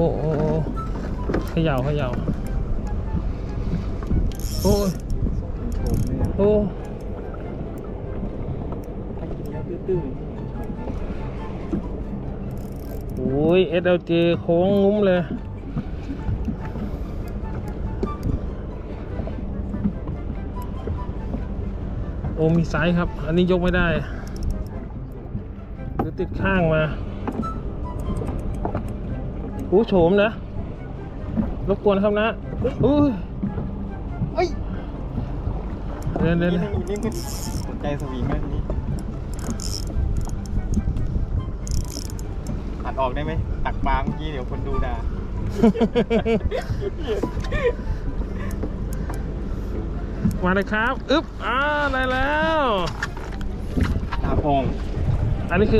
อ้โอ้โอ้เขย่าเขย่าโอ้ยโฉมเลยอะโอ้ถ้ากินแล้วตื้อโอ้ย SLJ โค้งงุ้มเลยโอ้มีไซส์ครับ อันนี้ยกไม่ได้หรือติดข้างมา อ้โฉมนะ รบกวนครับนะอุ้ยๆเอ้ยเดินเดินนี่นี่นี่สนใจสวิงไหมนี่ตัดออกได้ไหมตักปลาเมื่อกี้เดี๋ยวคนดูด่ามาเลยครับ อึ๊บอ่าได้แล้วตาพองอันนี้คือ